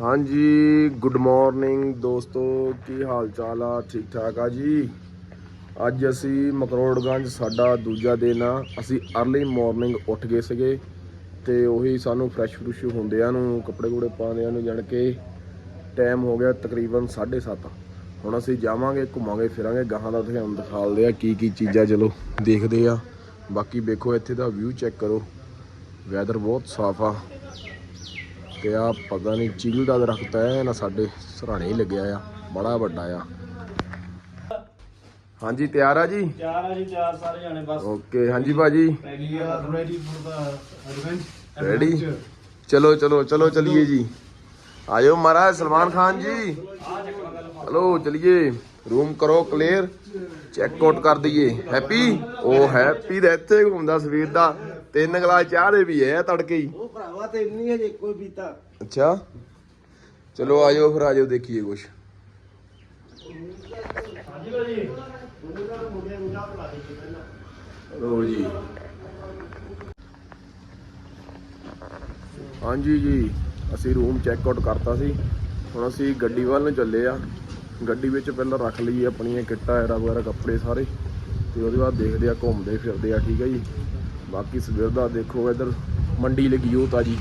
ਹਾਂਜੀ good morning ਦੋਸਤੋ, ਕੀ ਹਾਲ ਚਾਲ ਆ? ਠੀਕ ਠਾਕ ਆ ਜੀ? ਅੱਜ ਅਸੀਂ ਮਕਰੋੜਗੰਜ ਸਾਡਾ ਦੂਜਾ ਦਿਨ ਆ। ਅਸੀਂ ਅਰਲੀ ਮਾਰਨਿੰਗ ਉੱਠ ਗਏ ਸੀਗੇ ਤੇ ਉਹੀ ਸਾਨੂੰ ਫਰੈਸ਼ ਫਰੁਸ਼ ਹੁੰਦਿਆਂ ਨੂੰ, ਕੱਪੜੇ ਕੁੜੇ ਪਾਉਂਦਿਆਂ ਨੂੰ ਜਾਣ ਕੇ ਟਾਈਮ ਹੋ ਗਿਆ ਤਕਰੀਬਨ 7:30 ਹੁਣ ਅਸੀਂ ਜਾਵਾਂਗੇ, ਘੁੰਮਾਂਗੇ, ਫਿਰਾਂਗੇ, ਗਾਹਾਂ ਦਾ ਤੁਹਾਨੂੰ ਦਿਖਾਲਦੇ ਆ ਕੀ ਕੀ ਚੀਜ਼ਾਂ ਚਲੋ ਦੇਖਦੇ ਆ। ਬਾਕੀ ਵੇਖੋ, ਇੱਥੇ ਦਾ ਵਿਊ ਚੈੱਕ ਕਰੋ। ਵੈਦਰ ਬਹੁਤ ਸਾਫ਼ ਆ। ਤੇ ਆ ਪਤਾ ਨਹੀਂ ਚੀਲ ਦਾ ਦਰਖਤ ਹੈ ਨਾ ਸਾਡੇ ਸਰਾਣੇ ਹੀ ਲੱਗਿਆ ਆ ਬੜਾ ਵੱਡਾ ਆ। ਹਾਂਜੀ ਤਿਆਰ ਆ ਜੀ? ਚਾਰ ਆ ਜੀ ਚਾਰ ਸਾਰੇ ਜਾਣੇ ਬਸ। ਓਕੇ ਹਾਂਜੀ are ready for the adventure ready ਚਲੋ ਚਲੋ ਚਲੋ ਚਲਿਏ ਜੀ। ਆਇਓ ਮਹਾਰਾਜ ਸਲਮਾਨ ਖਾਨ ਜੀ। ਚਲੋ ਚਲਿਏ। ਰੂਮ ਕਰੋ ਕਲੀਅਰ ਚੈੱਕ ਆਊਟ ਕਰ ਦਈਏ। ਹੈਪੀ ਉਹ ਹੈਪੀ ਦਾ ਇੱਥੇ ਘੁੰਮਦਾ ਸਵੇਰ ਦਾ। ਤਿੰਨ ਗਲਾਸ ਚਾਹ ਦੇ ਵੀ ਹੈ ਤੜਕੇ ਹੀ। ਉਹ ਭਰਾਵਾ ਤੇ ਨਹੀਂ ਹਜੇ ਕੋਈ ਪੀਤਾ। ਅੱਛਾ। ਚਲੋ ਆਜੋ ਫਿਰ ਆਜੋ ਦੇਖੀਏ ਕੁਛ। ਲੋ ਜੀ। ਹਾਂਜੀ ਜੀ ਅਸੀਂ ਰੂਮ ਚੈੱਕ ਆਊਟ ਕਰਤਾ ਸੀ। ਹੁਣ ਅਸੀਂ ਗੱਡੀ ਵੱਲ ਨੂੰ ਚੱਲੇ ਆ। ਗੱਡੀ ਵਿੱਚ ਪਹਿਲਾਂ ਰੱਖ ਲਈਏ ਆਪਣੀਆਂ ਕਿੱਟਾਂ ਐਰਾ ਵਗੈਰਾ ਕੱਪੜੇ ਸਾਰੇ। ਤੇ ਉਹਦੇ ਬਾਅਦ ਦੇਖਦੇ ਆ ਘੁੰਮਦੇ ਫਿਰਦੇ ਆ ਠੀਕ ਹੈ ਜੀ। ਬਾਕੀ ਸਵੇਰ ਦਾ ਦੇਖੋ ਇਧਰ ਮੰਡੀ ਲੱਗੀ ਉਹ ਤਾਜੀ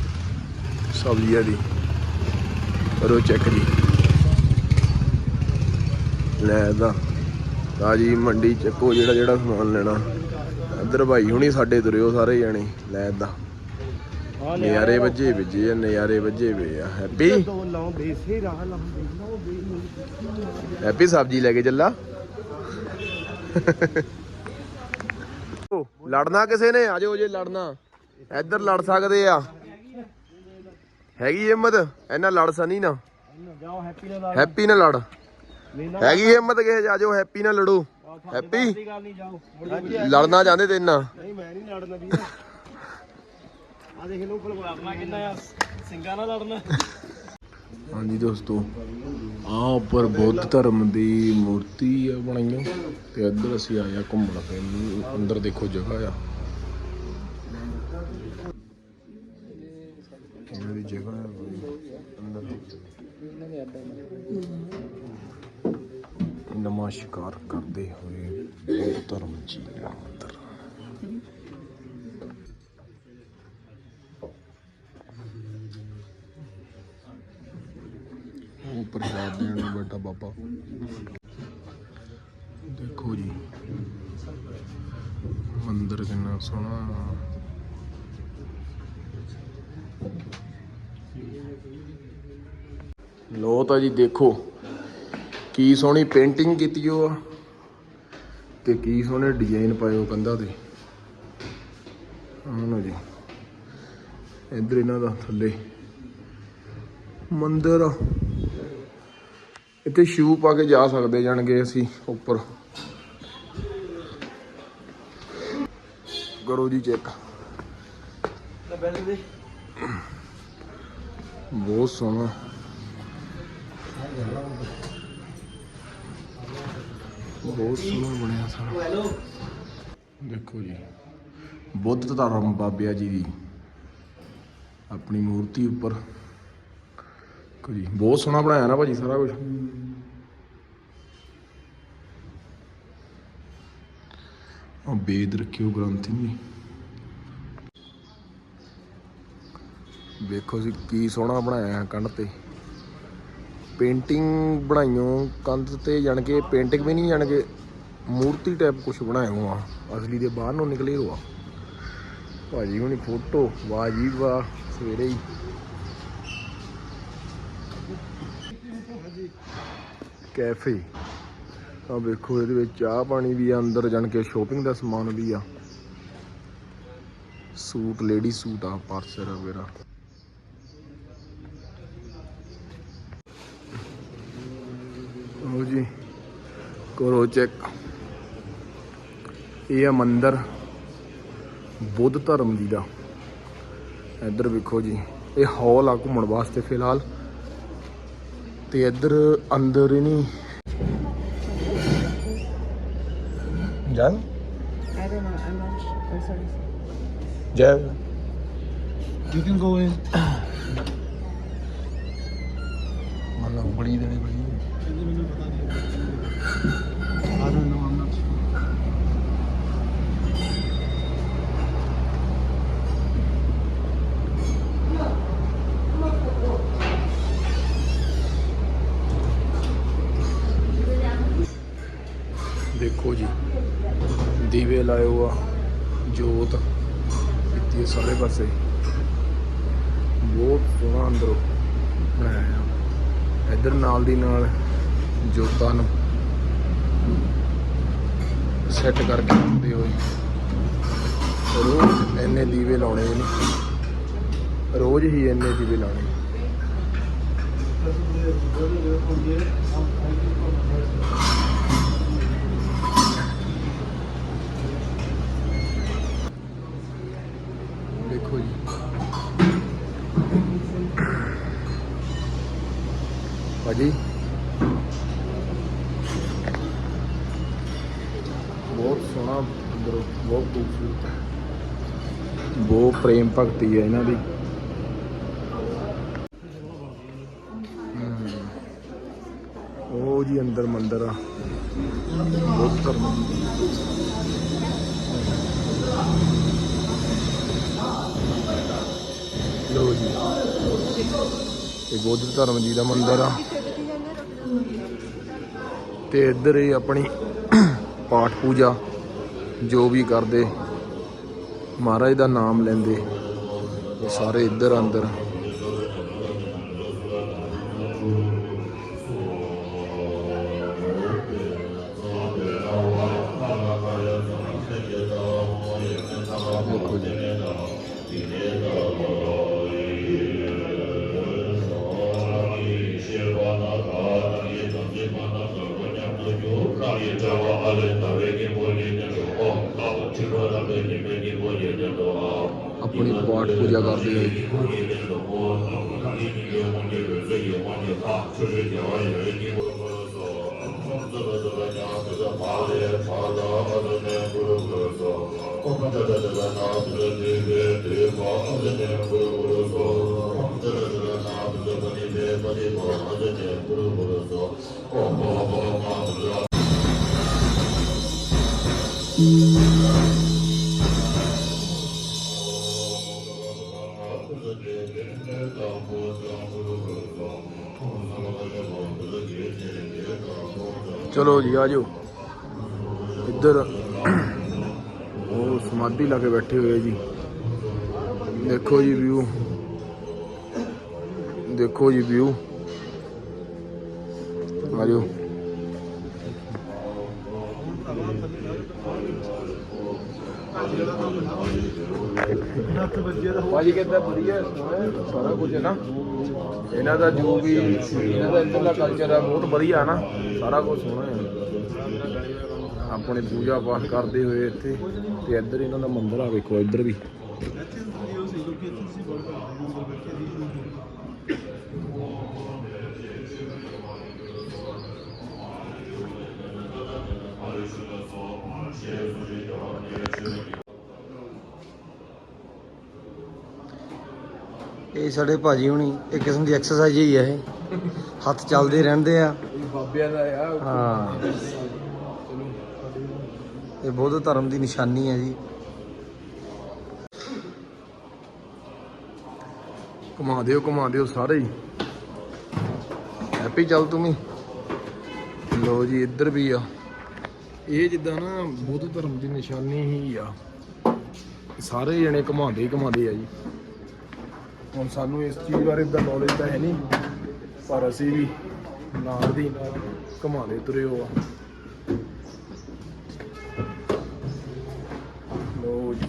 ਸਬਜ਼ੀਆਂ ਦੀ। ਕਰੋ ਚੈੱਕ ਜੀ। ਲੈ ਦਾ ਤਾਜੀ ਮੰਡੀ ਚੱਕੋ ਜਿਹੜਾ ਜਿਹੜਾ ਸਮਾਨ ਲੈਣਾ। ਇੱਧਰ ਭਾਈ ਹੁਣੀ ਸਾਡੇ ਤੁਰਿਓ ਸਾਰੇ ਜਾਣੇ। ਲੈ ਏਦਾਂ ਨਜ਼ਾਰੇ ਵੱਜੇ ਵੱਜੇ ਆ ਨਜ਼ਾਰੇ ਵੱਜੇ ਵੇ ਆ। ਹੈਪੀ? ਦੋ। ਹੈਪੀ ਸਬਜ਼ੀ ਲੈ ਕੇ ਚੱਲਾ। ਲੜਨਾ ਕਿਸੇ ਨੇ? ਆਜੋ ਜੇ ਲੜਨਾ। ਇੱਧਰ ਲੜ ਸਕਦੇ ਆ। ਹੈਗੀ ਹਿੰਮਤ? ਇਹਨਾਂ ਲੜ ਸਨੀ ਨਾ। ਜਾਓ ਹੈਪੀ ਨਾਲ ਹੈਪੀ ਨਾਲ ਲੜ। ਨਾ ਹੈਗੀ ਹਿੰਮਤ ਕਿਸੇ ਆਜੋ ਹੈਪੀ ਨਾਲ ਲੜੋ। ਹੈਪੀ? ਲੜਨਾ ਚਾਹੁੰਦੇ ਤੇ ਇੰਨਾ। ਨਹੀਂ ਮੈਂ ਨਹੀਂ ਲੜਨਾ ਵੀਰ। ਆ ਦੇਖ ਲਓ ਕੋਲ ਕਿੰਨਾ ਆ ਸਿੰਘਾਂ ਨਾਲ ਲੜਨਾ। ਹਾਂਜੀ ਦੋਸਤੋ। ਆ ਉੱਪਰ ਬੁੱਧ ਧਰਮ ਦੀ ਮੂਰਤੀ ਆ ਬਣਾਈਆਂ। ਤੇ ਇੱਧਰ ਅਸੀਂ ਆਏ ਆ ਘੁੰਮਣ ਫਿਰਨ ਅੰਦਰ ਦੇਖੋ ਜਗ੍ਹਾ ਆ। ਦੀ ਜਗ੍ਹਾ ਅੰਦਰ ਨਮਸਕਾਰ ਕਰਦੇ ਹੋਏ ਬੁੱਧ ਧਰਮ ਜੀ ਦਾ ਮੰਦਰ ਉਹ ਪ੍ਰਸ਼ਾਦ ਬਾਬਾ। ਦੇਖੋ ਜੀ। ਮੰਦਿਰ ਕਿੰਨਾ ਸੋਹਣਾ। ਲੋ ਤਾਂ ਜੀ, ਦੇਖੋ। ਕੀ ਸੋਹਣੀ ਪੇਂਟਿੰਗ ਕੀਤੀ ਉਹ ਆ। ਤੇ ਕੀ ਸੋਹਣੇ ਡਿਜ਼ਾਈਨ ਪਾਏ ਉਹ ਕੰਧਾਂ ਤੇ। ਆਹ ਜੀ। ਇੱਧਰ ਇਹਨਾਂ ਦਾ ਥੱਲੇ। ਮੰਦਿਰ ਇੱਥੇ ਸ਼ੂ ਪਾ ਕੇ ਜਾ ਸਕਦੇ ਜਾਣਗੇ ਅਸੀਂ ਉੱਪਰ। ਕਰੋ ਜੀ ਚੈੱਕ। ਲੈ ਬਹੁਤ ਸੋਹਣਾ। ਬਹੁਤ ਸੋਹਣਾ ਬਣਿਆ ਸਾਰਾ। ਦੇਖੋ ਜੀ, ਬੁੱਧ ਧਰਮ ਬਾਬਿਆ ਜੀ ਦੀ ਆਪਣੀ ਮੂਰਤੀ ਉੱਪਰ। ਦੇਖੋ ਜੀ ਬਹੁਤ ਸੋਹਣਾ ਬਣਾਇਆ ਨਾ ਭਾਜੀ ਸਾਰਾ ਕੁਝ ਉਹ ਬੇਦ ਰੱਖਿਓ ਗ੍ਰੰਥੀ ਵੀ ਵੇਖੋ ਜੀ ਕੀ ਸੋਹਣਾ ਬਣਾਇਆ ਹੈ ਕੰਧ ਤੇ। ਪੇਂਟਿੰਗ ਬਣਾਈਓ ਕੰਧ ਤੇ, ਜਾਣ ਕੇ ਪੇਂਟਿੰਗ ਵੀ ਨਹੀਂ, ਜਾਣ ਕੇ ਮੂਰਤੀ ਟਾਈਪ ਕੁਝ ਬਣਾਇਆ ਹੋਆ ਅਸਲੀ ਦੇ ਬਾਹਰ ਨੂੰ ਨਿਕਲੇ ਹੋਆ ਭਾਜੀ ਹੁਣੀ ਫੋਟੋ, ਵਾਹ ਜੀ ਵਾਹ, ਸਵੇਰੇ ਹੀ। ਕੈਫੇ। ਆ ਵੇਖੋ, ਇਹਦੇ ਵਿੱਚ ਚਾਹ ਪਾਣੀ ਵੀ ਆ, ਅੰਦਰ ਜਾਣ ਕੇ ਸ਼ੋਪਿੰਗ ਦਾ ਸਮਾਨ ਵੀ ਆ। ਸੂਟ ਲੇਡੀ ਸੂਟ ਆ ਪਰਸ ਵਗੈਰਾ ਲਓ ਜੀ, ਕਰੋ ਚੈੱਕ ਇਹ ਆ ਮੰਦਿਰ, ਬੁੱਧ ਧਰਮ ਜੀ ਦਾ। ਇੱਧਰ ਵੇਖੋ ਜੀ, ਇਹ ਹਾਲ ਆ ਘੁੰਮਣ ਵਾਸਤੇ ਫਿਲਹਾਲ। ਤੇ ਇੱਧਰ ਅੰਦਰ ਹੀ ਨਹੀਂ ਜਾਨ I don't know. I'm not sure. I'm sorry. ਜੈ You can go in. ਬਲੀ ਦੇਣੀ ਬਲੀ ਕਹਿੰਦੇ ਮੈਨੂੰ ਪਤਾ ਨਹੀਂ ਆ don't know ਦੇਖੋ ਜੀ। ਦੀਵੇ ਲਾਏ ਹੋਆ, ਜੋਤ ਕੀਤੀ ਸਾਰੇ ਪਾਸੇ। ਬਹੁਤ ਸੋਹਣਾ ਅੰਦਰੋਂ ਬਣਾਇਆ ਇੱਧਰ ਨਾਲ ਦੀ ਨਾਲ ਜੋਤਾਂ ਨੂੰ ਸੈੱਟ ਕਰਕੇ ਰੱਖਦੇ ਹੋਏ। ਰੋਜ਼ ਇੰਨੇ ਦੀਵੇ ਲਾਉਣੇ ਨੇ। ਰੋਜ਼ ਹੀ ਇੰਨੇ ਦੀਵੇ ਲਾਉਣੇ। ਦੇਖੋ ਜੀ ਭਾਜੀ। ਬਹੁਤ ਸੋਹਣਾ ਅੰਦਰੋਂ, ਬਹੁਤ ਖੂਬਸੂਰਤ ਬਹੁਤ ਪ੍ਰੇਮ ਭਗਤੀ ਹੈ ਇਹਨਾਂ ਦੀ। ਉਹ ਜੀ ਅੰਦਰ ਮੰਦਰ ਆ। ਬਹੁਤ ਧਰਮ ਲੋ ਜੀ। ਇਹ ਬੁੱਧ ਧਰਮ ਜੀ ਦਾ ਮੰਦਿਰ ਆ। ਤੇ ਇੱਧਰ ਇਹ ਆਪਣੀ ਪਾਠ ਪੂਜਾ ਜੋ ਵੀ ਕਰਦੇ, ਮਹਾਰਾਜ ਦਾ ਨਾਮ ਲੈਂਦੇ ਉਹ ਸਾਰੇ ਇੱਧਰ ਅੰਦਰ। अपनी पाठ पूजा करते हैं ॐ ਜੀ ਆਜੋ ਇੱਧਰ ਉਹ ਸਮਾਧੀ ਲਾ ਕੇ ਬੈਠੇ ਹੋਏ ਆ ਜੀ ਦੇਖੋ ਜੀ ਵਿਊ ਦੇਖੋ ਜੀ ਵਿਊ ਆਜੋ ਹੱਥ ਵੱਜੇ ਭਾਜੀ ਕਹਿੰਦਾ ਵਧੀਆ ਸੋਹਣਾ ਸਾਰਾ ਕੁਝ ਹੈ ਨਾ। ਇਹਨਾਂ ਦਾ ਜੋ ਵੀ ਇਹਨਾਂ ਦਾ ਇੱਧਰਲਾ ਕਲਚਰ ਹੈ ਬਹੁਤ ਵਧੀਆ ਨਾ ਸਾਰਾ ਕੁਝ ਸੋਹਣਾ ਹੈ। ਆਪਣੇ ਪੂਜਾ ਪਾਠ ਕਰਦੇ ਹੋਏ ਇੱਥੇ ਤੇ ਇੱਧਰ ਇਹਨਾਂ ਦਾ ਮੰਦਿਰ ਆ ਵੇਖੋ ਇੱਧਰ ਵੀ ਇੱਥੇ ਵੀਡੀਓ ਸੀ ਲੋਕੀ ਇੱਥੇ ਸੀ ਬੋਲ ਕਰਦੇ ਅੰਦਰ ਬੈਠੇ ਸੀ ਇਹ ਸਾਡੇ ਭਾਜੀ ਹੁਣੀ ਇੱਕ ਕਿਸਮ ਦੀ ਐਕਸਰਸਾਈਜ਼ ਹੀ ਹੈ ਇਹ। ਹੱਥ ਚੱਲਦੇ ਰਹਿੰਦੇ ਆ। ਬਾਬਿਆਂ ਦਾ ਆ ਹਾਂ। ਇਹ ਬੁੱਧ ਧਰਮ ਦੀ ਨਿਸ਼ਾਨੀ ਹੈ ਜੀ। ਘੁਮਾ ਦਿਓ ਘੁਮਾ ਦਿਓ ਸਾਰੇ ਹੀ। ਹੈਪੀ ਚੱਲ ਤੂੰ ਵੀ। ਲੋ ਜੀ, ਇੱਧਰ ਵੀ ਆ। ਇਹ ਜਿੱਦਾਂ ਨਾ ਬੁੱਧ ਧਰਮ ਦੀ ਨਿਸ਼ਾਨੀ ਹੀ ਆ। ਸਾਰੇ ਜਣੇ ਘੁਮਾਉਂਦੇ ਹੀ ਘੁਮਾਉਂਦੇ ਆ ਜੀ। ਹੁਣ ਸਾਨੂੰ ਇਸ ਚੀਜ਼ ਬਾਰੇ ਤਾਂ ਨੌਲੇਜ ਤਾਂ ਹੈ ਨਹੀਂ, ਪਰ ਅਸੀਂ ਵੀ ਨਾਲ ਦੀ ਨਾਲ ਘੁਮਾਉਂਦੇ ਤੁਰੇ ਹੋ। ਆ ਲੋ ਜੀ।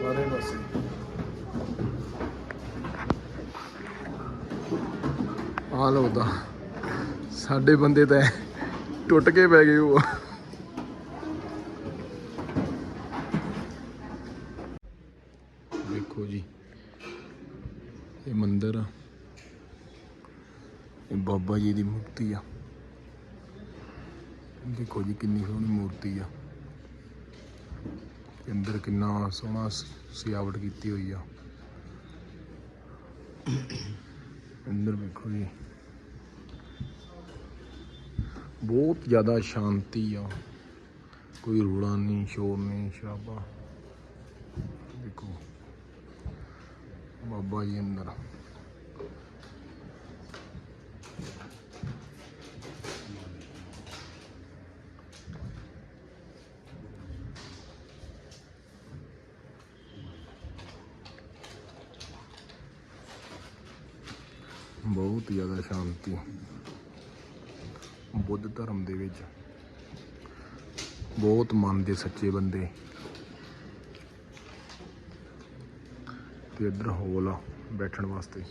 ਸਾਰੇ ਪਾਸੇ। ਆ ਲੋ ਸਾਡੇ ਬੰਦੇ ਤਾਂ ਟੁੱਟ ਕੇ ਪੈ ਗਏ ਉਹ। ਦੇਖੋ ਜੀ। ਇਹ ਮੰਦਿਰ ਆ। ਇਹ ਬਾਬਾ ਜੀ ਦੀ ਮੂਰਤੀ ਆ। ਦੇਖੋ ਜੀ ਕਿੰਨੀ ਸੋਹਣੀ ਮੂਰਤੀ ਆ। ਤੇ ਅੰਦਰ ਕਿੰਨਾ ਸੋਹਣਾ ਸਜਾਵਟ ਕੀਤੀ ਹੋਈ ਆ। ਅੰਦਰ ਵੇਖੋ ਜੀ। ਬਹੁਤ ਜ਼ਿਆਦਾ ਸ਼ਾਂਤੀ ਆ। ਕੋਈ ਰੋਲਾ ਨਹੀਂ, ਸ਼ੋਰ ਨਹੀਂ, ਸ਼ਰਾਬਾ। ਦੇਖੋ। ਬਾਬਾ ਜੀ ਅੰਦਰ। ਬਹੁਤ ਜ਼ਿਆਦਾ ਸ਼ਾਂਤੀ। ਬੁੱਧ ਧਰਮ ਦੇ ਵਿੱਚ ਬਹੁਤ ਮਨ ਦੇ ਸੱਚੇ ਬੰਦੇ। ਤੇ ਇੱਧਰ ਹੋਲ ਆ ਬੈਠਣ ਵਾਸਤੇ।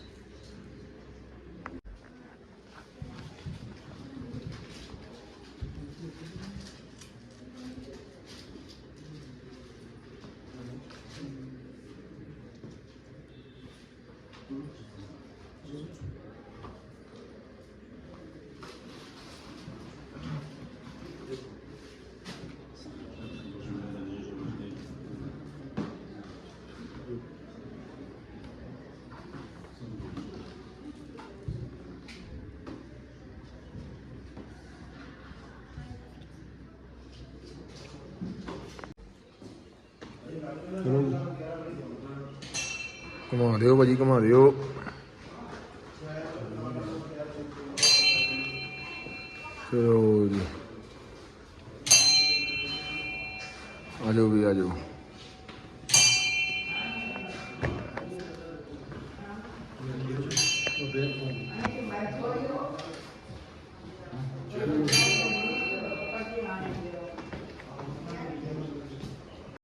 ਘੁਮਾ ਦਿਓ ਭਾਜੀ ਘੁਮਾ ਦਿਓ। ਚਲੋ ਜੀ। ਆ ਜਾਓ ਵੀ ਆ ਜਾਓ।